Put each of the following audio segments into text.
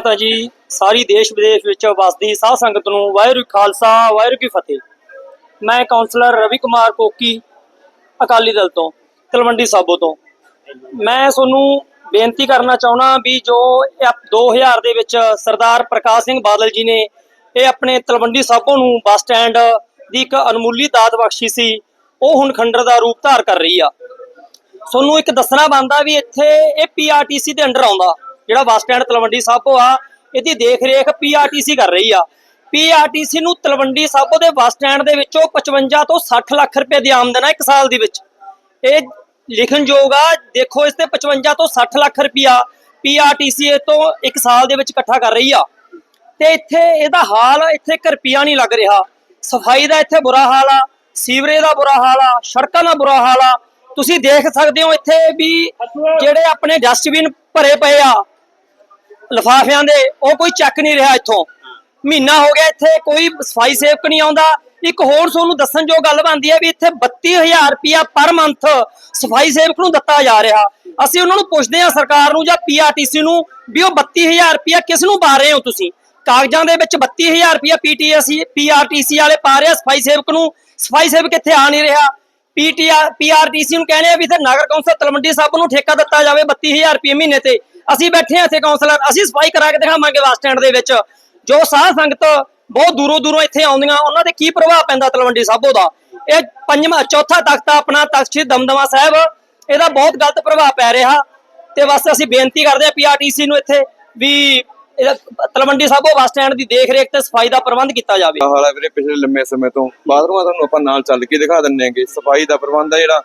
ਤਾਂ ਜੀ, ਸਾਰੀ ਦੇਸ਼ ਵਿਦੇਸ਼ ਵਿੱਚ ਵਸਦੀ ਸਾਧ ਸੰਗਤ ਨੂੰ ਵਾਹਿਗੁਰੂ ਖਾਲਸਾ, ਵਾਹਿਗੁਰੂ ਕੀ ਫਤਿਹ। ਮੈਂ ਕਾਉਂਸਲਰ ਰਵੀ ਕੁਮਾਰ ਕੋਕੀ, ਅਕਾਲੀ ਦਲ ਤੋਂ, ਤਲਵੰਡੀ ਸਾਬੋ ਤੋਂ। ਮੈਂ ਤੁਹਾਨੂੰ ਬੇਨਤੀ ਕਰਨਾ ਚਾਹੁੰਦਾ ਵੀ ਜੋ 2000 ਦੇ ਵਿੱਚ ਸਰਦਾਰ ਪ੍ਰਕਾਸ਼ ਸਿੰਘ ਬਾਦਲ ਜੀ ਨੇ ਇਹ ਆਪਣੇ ਤਲਵੰਡੀ ਸਾਬੋ ਨੂੰ ਬੱਸ ਸਟੈਂਡ ਦੀ ਇੱਕ ਅਨਮੁੱਲੀ ਦਾਤ ਬਖਸ਼ੀ ਸੀ, ਉਹ ਹੁਣ ਖੰਡਰ ਦਾ ਰੂਪ ਧਾਰ ਕਰ ਰਹੀ ਆ। ਤੁਹਾਨੂੰ ਇੱਕ ਦੱਸਣਾ ਬਣਦਾ ਵੀ ਇੱਥੇ ਇਹ ਪੀਆਰਟੀਸੀ ਦੇ ਅੰਡਰ ਆਉਂਦਾ। ਜਿਹੜਾ ਬੱਸ ਸਟੈਂਡ ਤਲਵੰਡੀ ਸਾਬੋ ਆ, ਇਹਦੀ ਦੇਖ ਰੇਖ ਪੀਆਰਟੀਸੀ ਕਰ ਰਹੀ ਆ। ਪੀਆਰਟੀਸੀ ਨੂੰ ਤਲਵੰਡੀ ਸਾਬੋ ਦੇ ਬੱਸ ਸਟੈਂਡ ਦੇ ਵਿੱਚੋਂ 55 ਤੋਂ 60 ਲੱਖ ਰੁਪਏ ਦੀ ਆਮਦਨ ਆ ਇੱਕ ਸਾਲ ਦੇ ਵਿੱਚ। ਇਹ ਲਿਖਣਯੋਗ ਆ, ਦੇਖੋ ਇਸ ਤੇ 55 ਤੋਂ 60 ਲੱਖ ਰੁਪਿਆ ਪੀਆਰਟੀਸੀ ਤੋਂ ਇੱਕ ਸਾਲ ਦੇ ਵਿੱਚ ਇਕੱਠਾ ਕਰ ਰਹੀ ਆ। ਤੇ ਇੱਥੇ ਇਹਦਾ ਹਾਲ, ਇੱਥੇ ਇੱਕ ਰੁਪਿਆ ਨਹੀਂ ਲੱਗ ਰਿਹਾ। ਸਫ਼ਾਈ ਦਾ ਇੱਥੇ ਬੁਰਾ ਹਾਲ ਆ, ਸੀਵਰੇਜ ਦਾ ਬੁਰਾ ਹਾਲ ਆ, ਸੜਕਾਂ ਦਾ ਬੁਰਾ ਹਾਲ ਆ। ਤੁਸੀਂ ਦੇਖ ਸਕਦੇ ਹੋ ਇੱਥੇ ਵੀ ਜਿਹੜੇ ਆਪਣੇ ਡਸਟਬਿਨ ਭਰੇ ਪਏ ਆ ਲਫਾਫਿਆਂ ਦੇ, ਉਹ ਕੋਈ ਚੱਕ ਨਹੀਂ ਰਿਹਾ ਇੱਥੋਂ। ਮਹੀਨਾ ਹੋ ਗਿਆ ਇੱਥੇ, ਕੋਈ ਸਫ਼ਾਈ ਸੇਵਕ ਨਹੀਂ ਆਉਂਦਾ। ਇੱਕ ਹੋਰ ਤੁਹਾਨੂੰ ਦੱਸਣ ਜੋ ਗੱਲ ਬਣਦੀ ਹੈ ਵੀ ਇੱਥੇ 32000 ਰੁਪਿਆ ਪਰ ਮੰਥ ਸਫ਼ਾਈ ਸੇਵਕ ਨੂੰ ਦਿੱਤਾ ਜਾ ਰਿਹਾ। ਅਸੀਂ ਉਹਨਾਂ ਨੂੰ ਪੁੱਛਦੇ ਹਾਂ ਸਰਕਾਰ ਨੂੰ ਜਾਂ ਪੀਆਰਟੀਸੀ ਨੂੰ ਵੀ ਉਹ 32000 ਰੁਪਇਆ ਕਿਸ ਨੂੰ ਪਾ ਰਹੇ ਹੋ ਤੁਸੀਂ? ਕਾਗਜ਼ਾਂ ਦੇ ਵਿੱਚ 32000 ਰੁਪਿਆ ਪੀਟੀਐਸ ਪੀਆਰਟੀਸੀ ਵਾਲੇ ਪਾ ਰਹੇ ਆ ਸਫ਼ਾਈ ਸੇਵਕ ਨੂੰ। ਸਫ਼ਾਈ ਸੇਵਕ ਇੱਥੇ ਆ ਨਹੀਂ ਰਿਹਾ। ਪੀਟੀਆਰ ਪੀਆਰਟੀਸੀ ਨੂੰ ਕਹਿੰਦੇ ਆ ਵੀ ਇੱਥੇ ਨਗਰ ਕੌਂਸਲ ਤਲਵੰਡੀ ਸਾਹਿਬ ਨੂੰ ਠੇਕਾ ਦਿੱਤਾ ਜਾਵੇ 32000 ਰੁਪਏ ਮਹੀਨੇ ਤੇ। ਅਸੀਂ ਬੈਠੇ ਆ ਇੱਥੇ ਕੌਂਸਲਰ, ਅਸੀਂ ਸਫ਼ਾਈ ਕਰਾ ਕੇ ਦਿਖਾਵਾਂਗੇ ਬੱਸ ਸਟੈਂਡ ਦੇ ਵਿੱਚ। ਜੋ ਸਾਹ ਸੰਗਤ ਬਹੁਤ ਦੂਰੋਂ ਦੂਰੋਂ ਇੱਥੇ ਆਉਂਦੀਆਂ, ਉਹਨਾਂ ਤੇ ਕੀ ਪ੍ਰਭਾਵ ਪੈਂਦਾ ਤਲਵੰਡੀ ਸਾਬੋ ਦਾ ਇਹ ਪੰਜਵਾਂ, ਚੌਥਾ ਤਖਤ ਆਪਣਾ ਤਖਤ ਸ੍ਰੀ ਦਮਦਮਾ ਸਾਹਿਬ, ਇਹਦਾ ਬਹੁਤ ਗਲਤ ਪ੍ਰਭਾਵ ਪੈ ਰਿਹਾ। ਤੇ ਬਸ ਅਸੀਂ ਬੇਨਤੀ ਕਰਦੇ ਆ ਪੀਆਰਟੀਸੀ ਨੂੰ ਇੱਥੇ ਵੀ ਤਲਵੰਡੀ ਸਾਬੋ ਬੱਸ ਸਟੈਂਡ ਦੀ ਦੇਖ ਰੇਖ ਤੇ ਸਫ਼ਾਈ ਦਾ ਪ੍ਰਬੰਧ ਕੀਤਾ ਜਾਵੇ। ਹਾਲ ਹੈ ਵੀਰੇ ਪਿਛਲੇ ਲੰਮੇ ਸਮੇਂ ਤੋਂ ਬਾਥਰੂਮਾਂ ਤੁਹਾਨੂੰ ਆਪਾਂ ਨਾਲ ਚੱਲ ਕੇ ਦਿਖਾ ਦਿੰਨੇ ਆਂਗੇ ਸਫ਼ਾਈ ਦਾ ਪ੍ਰਬੰਧ ਹੈ ਜਿਹੜਾ।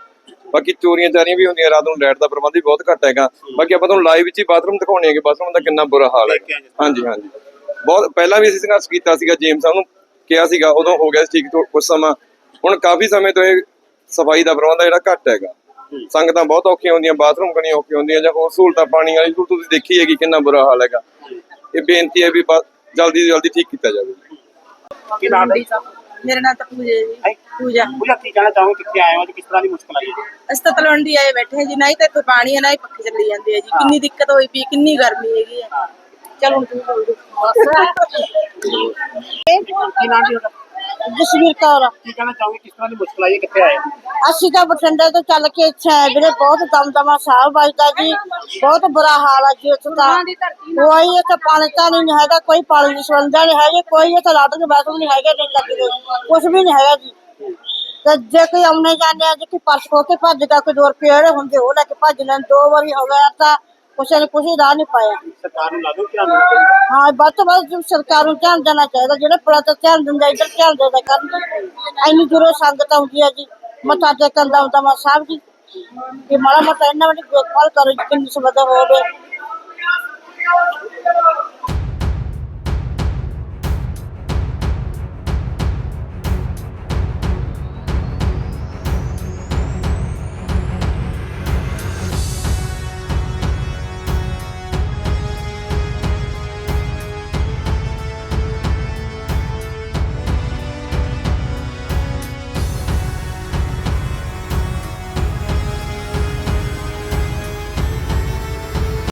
ਬਾਕੀ ਚੋਰੀਆਂ ਚਾਰੀਆਂ ਵੀ ਹੁੰਦੀਆਂ ਰਾਤ ਨੂੰ ਲਾਈਟ ਦਾ ਪ੍ਰਬੰਧ ਵੀ ਬਹੁਤ ਘੱਟ ਹੈਗਾ। ਬਾਕੀ ਆਪਾਂ ਤੁਹਾਨੂੰ ਲਾਈਵ ਵਿੱਚ ਹੀ ਬਾਥਰੂਮ ਦਿਖਾਉਣੇ ਹੈਗੇ। ਬਾਥਰੂਮ ਦਾ ਕਿੰਨਾ ਬੁਰਾ ਹਾਲ ਹੈ ਹਾਂਜੀ ਹਾਂਜੀ। ਬਹੁਤ ਪਹਿਲਾਂ ਵੀ ਅਸੀਂ ਸੰਘਰਸ਼ ਕੀਤਾ ਸੀਗਾ ਜੇਮਸ ਸਾਹਿਬ ਨੂੰ ਕਿਹਾ ਸੀਗਾ ਉਦੋਂ ਹੋ ਗਿਆ ਸੀ ਠੀਕ ਕੁਝ ਸਮਾਂ। ਹੁਣ ਕਾਫੀ ਸਮੇਂ ਤੋਂ ਇਹ ਸਫ਼ਾਈ ਦਾ ਪ੍ਰਬੰਧ ਜਿਹੜਾ ਘੱਟ ਹੈਗਾ। ਸੰਗਤਾਂ ਬਹੁਤ ਔਖੀਆਂ ਹੁੰਦੀਆਂ ਬਾਥਰੂਮ ਕਰਨੀਆਂ ਔਖੀਆਂ ਹੁੰਦੀਆਂ ਜਾਂ ਹੋਰ ਸਹੂਲਤਾਂ ਪਾਣੀ ਵਾਲੀ ਸਹੂਲਤ ਤੁਸੀਂ ਦੇਖੀ ਹੈਗੀ ਕਿੰਨਾ ਬੁਰਾ ਹਾਲ ਹੈਗਾ। ਇਹ ਬੇਨਤੀ ਹੈ ਵੀ ਬਸ ਜਲਦੀ ਤੋਂ ਜਲਦੀ ਠੀਕ ਕੀਤਾ ਜਾਵੇ। ਕੀ ਨਾਮ ਹੈ? ਮੇਰਾ ਨਾਮ ਤਾਂ ਪੂਜਾ ਜੀ। ਹੈਂ? ਪੂਜਾ। ਪੂਜਾ ਕੀ ਕਹਿਣਾ ਚਾਹੋਗੇ? ਕਿੱਥੇ ਆਏ ਹੋ ਤੇ ਕਿਸ ਤਰ੍ਹਾਂ ਦੀ ਮੁਸ਼ਕਲ ਆਈ ਹੈ? ਅਸੀਂ ਤਾਂ ਤਲਵੰਡੀ ਆਏ ਬੈਠੇ ਹਾਂ ਜੀ ਨਾ ਹੀ ਤਾਂ ਇੱਥੇ ਪਾਣੀ ਹੈ ਨਾ ਹੀ ਪੱਖੇ ਚੱਲੀ ਜਾਂਦੇ ਆ ਜੀ। ਕਿੰਨੀ ਦਿੱਕਤ ਹੋਈ ਪਈ ਕਿੰਨੀ ਗਰਮੀ ਹੈਗੀ ਹੈ ਚਲ ਹੁਣ ਤੂੰ ਬੋਲ। ਦੇ ਕੀ ਨਾਮ ਜੀ ਜਸਵੀਰ ਕੌਰ ਕੀ ਕਹਿਣਾ ਚਾਹੋਗੇ? ਕਿਸ ਤਰ੍ਹਾਂ ਦੀ ਮੁਸ਼ਕਲ ਆਈ ਹੈ? ਕਿੱਥੇ ਆਏ ਹੋ? ਅਸੀਂ ਤਾਂ ਬਠਿੰਡੇ ਤੋਂ ਚੱਲ ਕੇ ਇੱਥੇ ਆਏ ਵੀਰੇ ਬਹੁਤ ਦਮਦਮਾ ਸਾਹਿਬ ਵੱਜਦਾ ਜੀ ਬਹੁਤ ਬੁਰਾ ਹਾਲ ਆ ਜੀ ਉੱਥੇ ਤਾਂ। ਕੋਈ ਇੱਥੇ ਪਾਣੀ ਤਾਂ ਨਹੀਂ ਹੈਗਾ ਕੋਈ ਪਾਣੀ ਦੀ ਸੁਵਿਧਾ ਨਹੀਂ ਹੈਗੀ ਕੋਈ ਇੱਥੇ ਲਾਟਰ ਦੇ ਬਾਥਰੂਮ ਨਹੀਂ ਹੈਗੇ ਨਹੀਂ ਲੱਗਦੇ ਕੁਝ ਵੀ ਨਹੀਂ ਹੈਗਾ ਜੀ। ਤੇ ਜੇ ਕੋਈ ਆਉਣੇ ਜਾਂਦੇ ਆ ਜੇ ਕੋਈ ਪਰਸ ਖੋ ਕੇ ਭੱਜਦਾ ਕੋਈ ਦੋ ਰੁਪਏ ਹੁੰਦੇ ਉਹ ਲੈ ਕੇ ਭੱਜ ਲੈਣ ਦੋ ਵਾਰੀ ਹੋ ਗਿਆ ਤਾਂ ਕਿਸੇ ਨੇ ਕੁਛ ਰਾਹ ਨਹੀਂ ਪਾਇਆ। ਸਰਕਾਰ ਨੂੰ ਲਾ ਧਿਆਨ ਦੇਣਾ ਚਾਹੀਦਾ। ਹਾਂ ਵੱਧ ਤੋਂ ਵੱਧ ਸਰਕਾਰ ਨੂੰ ਧਿਆਨ ਦੇਣਾ ਚਾਹੀਦਾ ਜਿਹੜੇ ਪੁਲਾ ਤੇ ਧਿਆਨ ਦਿੰਦਾ ਇੱਧਰ ਧਿਆਨ ਦੇਦਾ ਕਰਨ। ਇੰਨੀ ਦੂਰੋਂ ਸੰਗਤ ਆਉਂਦੀ ਹੈ ਜੀ ਮੱਥਾ ਟੇਕਣ ਦਾ ਹੁੰਦਾ ਮਾ ਸਾਹਿਬ ਜੀ। ਕਿ ਮਾੜਾ ਮੋਟਾ ਇਹਨਾਂ ਵੱਡੀ ਦੇਖਭਾਲ ਕਰੋ ਜੀ, ਕਿੰਨੀ ਹੋਵੇ।